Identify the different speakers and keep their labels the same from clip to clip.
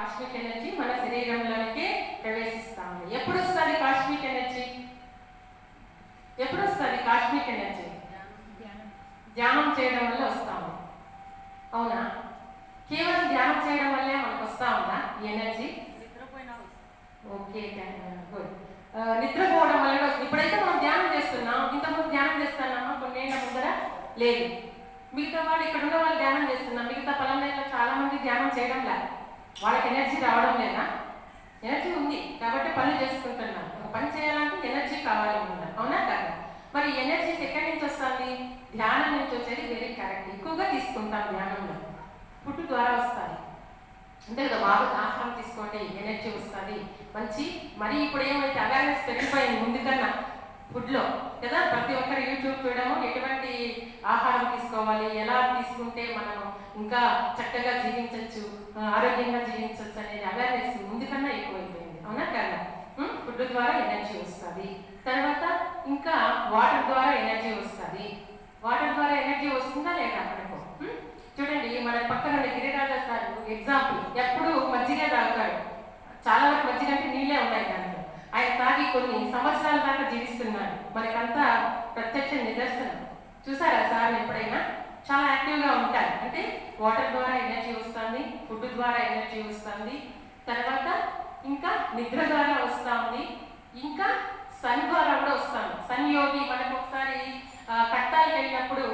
Speaker 1: Cosmic energy మన శరీరంలోకి ప్రవేశిస్తాము ఎప్పుడు వస్తుంది కాస్మిక్ ఎనర్జీ? ఎప్పుడు వస్తుంది కాస్మిక్ ఎనర్జీ? ధ్యానం చేయడం వల్ల వస్తాము అవునా? కేవలం ధ్యానం చేయడం వల్లే మనకు వస్తా ఉందా ఎనర్జీ? Okay good. నిద్రపోవడం వల్ల ఇప్పుడైతే మనం ధ్యానం చేస్తున్నాం. ఇంతకుముందు ధ్యానం చేస్తున్నామా? కొన్నేళ్ళ ముందర లేదు. మిగతా వాళ్ళు ఇక్కడ ఉన్న వాళ్ళు ధ్యానం చేస్తున్నాం మిగతా పొలంలో చాలా మంది ధ్యానం చేయడం లేదు. వాళ్ళకి ఎనర్జీ రావడం లేదా? ఎనర్జీ ఉంది కాబట్టి పనులు చేసుకుంటున్నాం. ఒక పని చేయాలంటే ఎనర్జీ కావాలి అనుకున్నాం అవునా కదా? మరి ఎనర్జీ ఎక్కడి నుంచి వస్తుంది? ధ్యానం నుంచి వచ్చేది వెరీ కరెక్ట్ ఎక్కువగా తీసుకుంటాం ధ్యానంలో. ఫుడ్ ద్వారా వస్తాయి. అంటే కదా? బాగా ఆహారం తీసుకోండి ఎనర్జీ వస్తుంది. మంచి మరి ఇప్పుడు ఏమైతే అవేర్నెస్ పెరిగిపోయింది ముందు కన్నా ఫుడ్లో. కదా? ప్రతి ఒక్కరు యూట్యూబ్ చూడము ఎటువంటి ఆహారం తీసుకోవాలి? ఎలా తీసుకుంటే మనం ఇంకా చక్కగా జీవించవచ్చు ఆరోగ్యంగా జీవించవచ్చు అనేది అవేర్నెస్ ముందు కన్నా ఎక్కువైపోయింది. అవునా కదా? ఫుడ్ ద్వారా ఎనర్జీ వస్తుంది. తర్వాత ఇంకా వాటర్ ద్వారా ఎనర్జీ వస్తుంది. వాటర్ ద్వారా ఎనర్జీ వస్తుందా లేదా మనకు? చూడండి మన పక్కన గిరిరాజ సార్ ఎగ్జాంపుల్ ఎప్పుడు మజ్జిగ తాగుతాడు. చాలా వరకు మజ్జిగ అంటే నీళ్ళే ఉన్నాయి దాంట్లో. ఆయన తాగి కొన్ని సంవత్సరాల దాకా జీవిస్తున్నాడు. మనకంతా ప్రత్యక్ష నిదర్శనం. చూసారా సార్ ఎప్పుడైనా? చాలా యాక్టివ్గా ఉంటారు. అంటే వాటర్ ద్వారా ఎనర్జీ వస్తుంది ఫుడ్ ద్వారా ఎనర్జీ వస్తుంది. తర్వాత ఇంకా నిద్ర ద్వారా వస్తుంది. ఇంకా సన్ ద్వారా కూడా వస్తాను సన్ యోగి మనకు ఒకసారి కట్టాలకి వెళ్ళినప్పుడు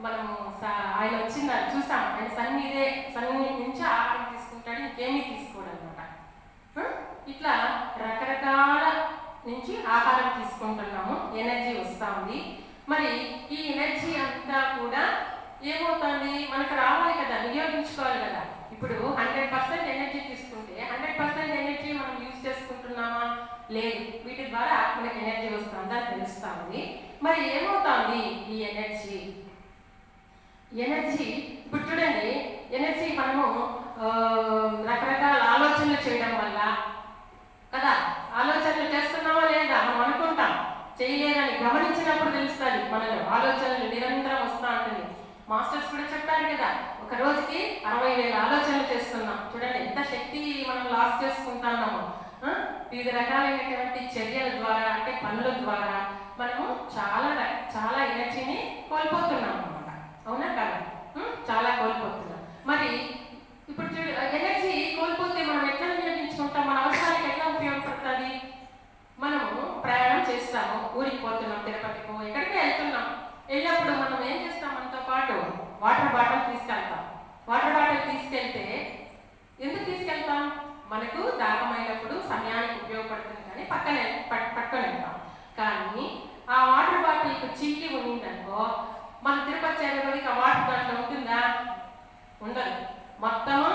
Speaker 1: మనము స- ఆయన వచ్చిందని చూసాం ఆయన సన్ మీదే సన్ నుంచి ఆహారం తీసుకుంటాడు ఇంకేమీ తీసుకోడు అనమాట ఇట్లా రకరకాల నుంచి ఆహారం తీసుకుంటున్నాము. ఎనర్జీ వస్తూ ఉంది మరి ఈ ఎనర్జీ అంతా కూడా ఏమవుతుంది? మనకు రావాలి కదా వినియోగించుకోవాలి కదా. ఇప్పుడు హండ్రెడ్ పర్సెంట్ ఎనర్జీ తీసుకుంటే హండ్రెడ్ పర్సెంట్ ఎనర్జీ మనం యూజ్ చేసుకుంటున్నామా? లేదు. వీటి ద్వారా మనకి ఎనర్జీ వస్తుందా? తెలుస్తా ఉంది మరి ఏమవుతుంది ఈ ఎనర్జీ ఎనర్జీ ఇప్పుడు చూడండి. ఎనర్జీ మనము రకరకాల ఆలోచనలు చేయడం వల్ల కదా? ఆలోచనలు చేస్తున్నామా లేదా? మనం అనుకుంటాం. చేయలేదని గమనించినప్పుడు తెలుస్తుంది. మనలో ఆలోచనలు నిరంతరం వస్తూ ఉంటుంది మాస్టర్స్ కూడా చెప్పారు కదా ఒక రోజుకి అరవై వేల ఆలోచనలు చేస్తున్నాం. చూడండి ఎంత శక్తి మనం లాస్ చేసుకుంటున్నాము వివిధ రకాలైనటువంటి చర్యల ద్వారా అంటే పనుల ద్వారా మనము చాలా చాలా ఎనర్జీని కోల్పోతున్నాం అనమాట అవునా కదా? చాలా కోల్పోతున్నాం. మరి ఇప్పుడు ఎనర్జీ కోల్పో మనం ఎట్లా వినియోగించుకుంటాం మన అవసరానికి ఎట్లా ఉపయోగపడుతుంది మనము ప్రయాణం చేస్తాము ఊరికి పోతున్నాం తిరుపతికో ఎక్కడికి వెళ్తున్నాం వెళ్ళినప్పుడు మనం ఏం చేస్తాం మనతో పాటు వాటర్ బాటిల్ తీసుకెళ్తాం వాటర్ బాటిల్ తీసుకెళ్తే ఎందుకు తీసుకెళ్తాం మనకు దాహమైనప్పుడు సమయానికి ఉపయోగపడుతుంది కానీ పక్కన పట్- పట్టుకొని వెళ్తాం కానీ ఆ వాటర్ బాటిల్కి చిల్లి ఉండిందనుకో మన తిరుపతి చేరుకోనికి ఆ వాటర్ బాటిల్ ఉంటుందా ఉండదు మొత్తము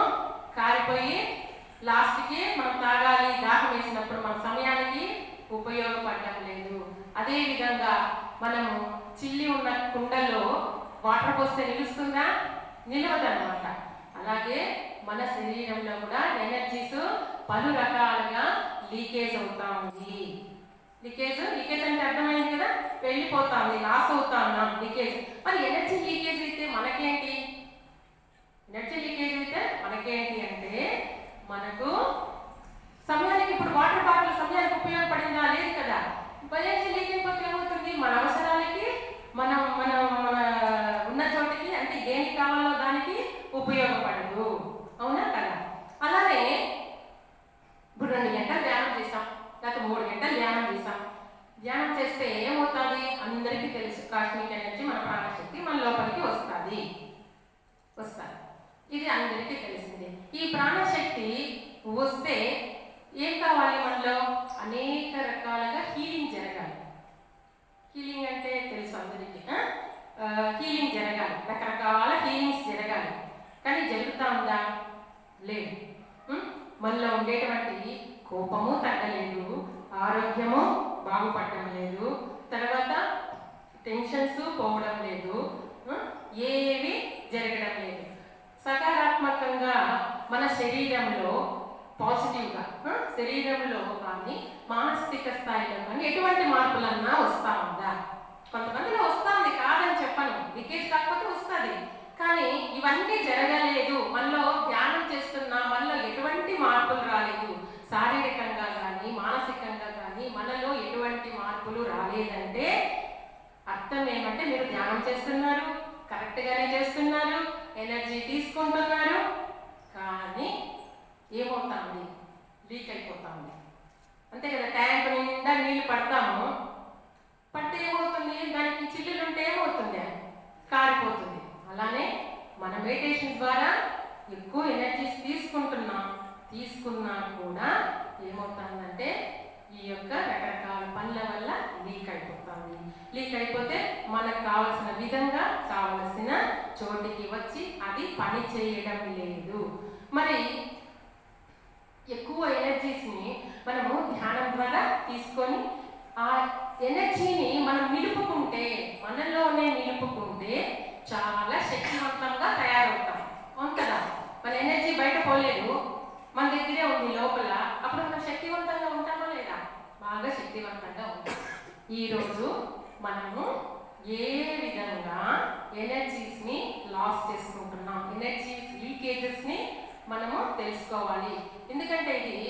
Speaker 1: కారిపోయి లాస్ట్కి మనం తాగాలి దాహం వేసినప్పుడు మన సమయానికి ఉపయోగపడడం లేదు. అదేవిధంగా మనము చిల్లి ఉన్న కుండల్లో వాటర్ పోస్తే నిలుస్తుందా? నిలవదన్నమాట. అలాగే మన శరీరంలో కూడా ఎనర్జీస్ పలు రకాలుగా లీకేజ్ అవుతా ఉంది. లీకేజ్? లీకేజ్ అంటే అర్థమైంది కదా? వెళ్ళిపోతా ఉంది లాస్ అవుతా ఉన్నాం లీకేజ్. మరి ఎనర్జీ లీకేజ్ అయితే మనకేంటి? నెట్ లీకేజ్ అయితే మనకేంటి అంటే మనకు సమయానికి ఇప్పుడు వాటర్ బాటిల్ సమయానికి ఉపయోగపడిందా లేదు కదా. ఎనర్జీ లీకేజ్ పోతే ఏమవుతుంది? మన అవసరాలకి మనం మనం మన ఉన్న చోటికి అంటే దేనికి కావాలో దానికి ఉపయోగపడదు. అవునా కదా? అలానే ఇప్పుడు రెండు గంటలు ధ్యానం చేసాం లేకపోతే మూడు గంటలు ధ్యానం చేసాం ధ్యానం చేస్తే ఏమవుతుంది? అందరికీ తెలుసు. కాస్మిక్ ఎనర్జీ మన ప్రాణశక్తి మన లోపలికి వస్తుంది. వస్తుంది. ఇది అందరికీ తెలిసిందే. ఈ ప్రాణశక్తి వస్తే ఏం కావాలి మనలో? అనేక రకాలుగా హీలింగ్ జరగాలి. హీలింగ్ అంటే తెలుసు అందరికీ హీలింగ్ జరగాలి. రకరకాల హీలింగ్స్ జరగాలి. కానీ జరుగుతా ఉందా? లేదు. మనలో ఉండేటువంటి కోపము తగ్గలేదు ఆరోగ్యము బాగుపడటం లేదు తర్వాత టెన్షన్స్ పోవడం లేదు ఏవి జరగడం లేదు. సకారాత్మకంగా మన శరీరంలో పాజిటివ్గా శరీరంలో కానీ మానసిక స్థాయిలో కానీ ఎటువంటి మార్పులన్నా వస్తా ఉందా? కొంతమందిలో వస్తుంది కాదని చెప్పను. లీకేజ్ కాకపోతే వస్తుంది. కానీ ఇవన్నీ జరగలేదు. మనలో ధ్యానం చేస్తున్నా మనలో ఎటువంటి మార్పులు రాలేదు. శారీరకంగా కానీ మానసికంగా కానీ మనలో ఎటువంటి మార్పులు రాలేదంటే అర్థం ఏమంటే మీరు ధ్యానం చేస్తున్నారు. కరెక్ట్గానే చేస్తున్నారు. ఎనర్జీ తీసుకుంటున్నారు. కానీ ఏమవుతుంది లీక్ అయిపోతుంది అంతే కదా ట్యాంక్ నిండా నీళ్ళు పడతాము. పడితే ఏమవుతుంది? దానికి చిల్లులు ఉంటే ఏమవుతుంది? కారిపోతుంది. అలానే మన మెడిటేషన్ ద్వారా ఎక్కువ ఎనర్జీస్ తీసుకుంటున్నాం. తీసుకున్నా కూడా ఏమవుతుందంటే ఈ యొక్క రకరకాల పనుల వల్ల లీక్ అయిపోతుంది. లీక్ అయిపోతే మనకు కావలసిన విధంగా కావలసిన చోటికి వచ్చి అది పని చేయడం లేదు. మరి ఎక్కువ ఎనర్జీస్ని మనము ధ్యానం ద్వారా తీసుకొని ఆ ఎనర్జీని మనం నిలుపుకుంటే మనలోనే నిలుపుకుంటే చాలా శక్తివంతంగా తయారవుతాం. అవును కదా? మన ఎనర్జీ బయట పోలేదు. మన దగ్గరే ఉంది లోపల. అప్పుడు మనం శక్తివంతంగా ఉంటామా బాగా శక్తివంతంగా ఉంటాం ఈరోజు మనము ఏ విధంగా ఎనర్జీస్ని లాస్ చేసుకుంటున్నాం? ఎనర్జీ లీకేజెస్ని మనము తెలుసుకోవాలి. ఎందుకంటే ఇది